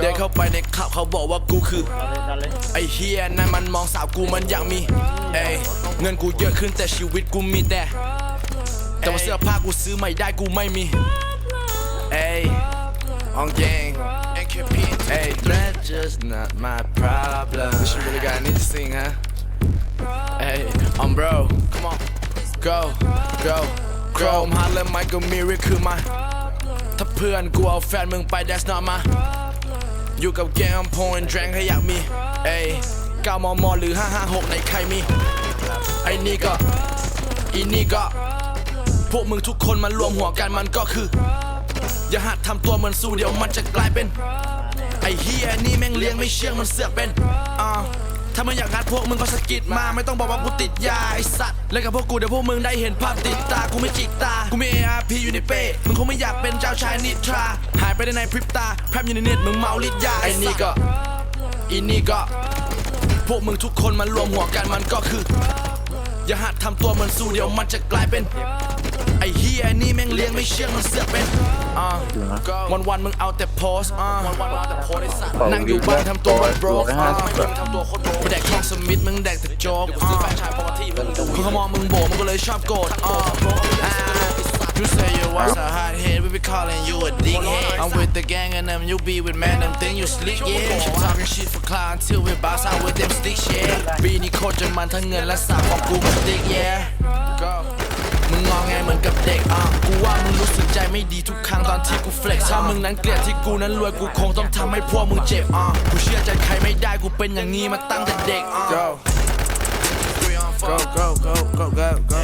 เดินเข้าไปในขับเขาบอกว่ากูคือ ไอเฮียนั่นมันมองสาวกูมันอยากมีเอ้ยเงินกูเยอะขึ้นแต่ชีวิตกูมีแต่ แต่ว่าเสื้อผ้ากูซื้อไม่ได้กูไม่มี เอ้ยอองเกง Hey, that's just not my problem. This shit really got need to sing, huh? Hey, I'm bro. Come on, go, go, go. ผมหาเริ่มไม่ก็มีริคือมา ถ้าเพื่อนกูเอาแฟนมึงไป that's not my อยู่กับแกงพนแดงให้อยากมีเอ้ย9มมหรือ 556 ในใครมี ไอ้นี่ก็อีนี่ก็ พวกมึงทุกคนมารวมหัวกันมันก็คือ อย่าหัดทำตัวเหมือนสู้เดี๋ยวมันจะกลายเป็น ไอ้เฮียนี่แม่งเลี้ยงไม่เชื่องมันเสือกเป็นอ่า ถ้ามึงอยากงัดพวกมึงก็สะกิดมา ไม่ต้องบอกว่ากูติดยาไอสัตว์เล่นกับพวกกูเดี๋ยวพวกมึงได้เห็นภาพติดตา กูไม่จิกตา กูมี ARP อยู่ในเป้ มึงคงไม่อยากเป็นเจ้าชายนิทรา หายไปได้ในพริบตาแพร่มอยู่ในเน็ตมึงเมาลิดยาไอ้นี่ก็อีนี่ก็ พวกมึงทุกคนมันรวมหัวกันมันก็คือ อย่าหัดทำตัวเหมือนสู้เดี๋ยวมันจะกลายเป็น ไอ้เฮียนี่แม่งเลี้ยงไม่เชื่องมันเสือกเป็นอ่าวันวันๆมึงเอาแต่โพสอ่าวันวันๆเอาแต่โพสไอ้สัตว์นั่งอยู่บ้านทำตัวแบบโบรกอ่าไม่ทำตัวโคตรโบรกแดกทองสมิธมึงแดกแต่โจ๊กอ่าคุณขมอมึงโบมึงก็เลยชอบโกรธอ่าอ่า You say you was a hot head, we be calling you a dickhead. I'm with the gang and them, you be with man, them think you slick, yeah. You talking shit for clout until we bounce out with them sticks, yeah. ปีนี้โคตรจนมันทั้งเงินและสาวของกูมันติ๊ก yeah. Go. มึงงองแงเหมือนกับเด็กอะกูว่ามึงรู้สึกใจไม่ดีทุกครั้งตอนที่กูเฟล็กถ้ามึงนั้นเกลียดที่กูนั้นรวยกูคงต้องทำให้พวกมึงเจ็บอะกูเชื่อใจใครไม่ได้กูเป็นอย่างนี้มาตั้งแต่เด็กอะ Go Go go go go go go